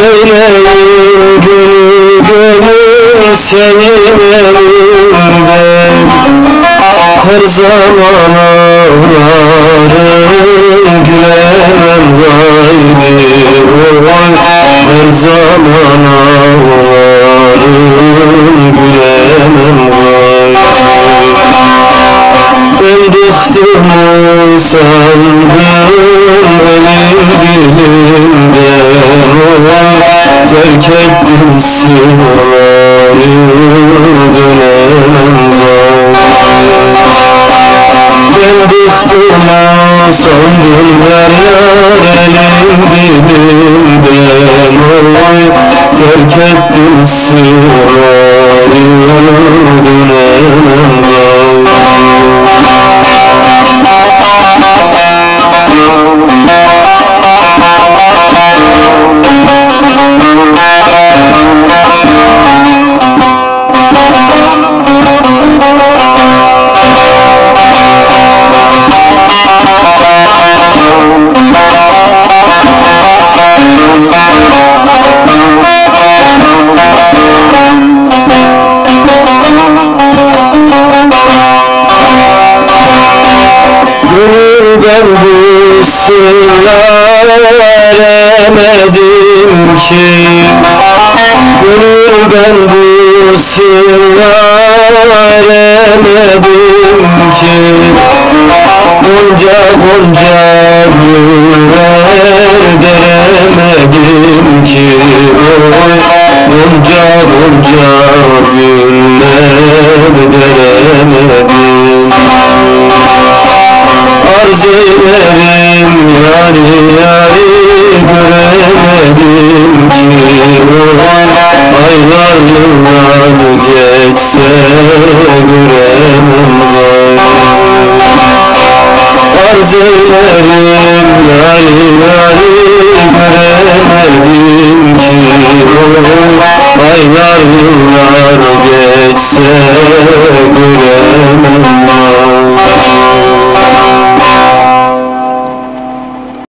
Yüreğim gönül elinden Her zaman ağlarım gülemem gayri oy Her zaman ağlarım gülemem gayri ben dostumu sandım elim dilimden oy Terk ettim dönemem Ben dostumu sandım her yar elim sırlar eremedim ki Gönül ben bu sırlar eremedim ki. Gonca gonca güller deremedim ki. Gonca gonca güller deremedim Arz ederim yari yari göremedim ki aylar yıllar geçse göremem Arz ederim yari yari göremedim ki aylar yıllar geçse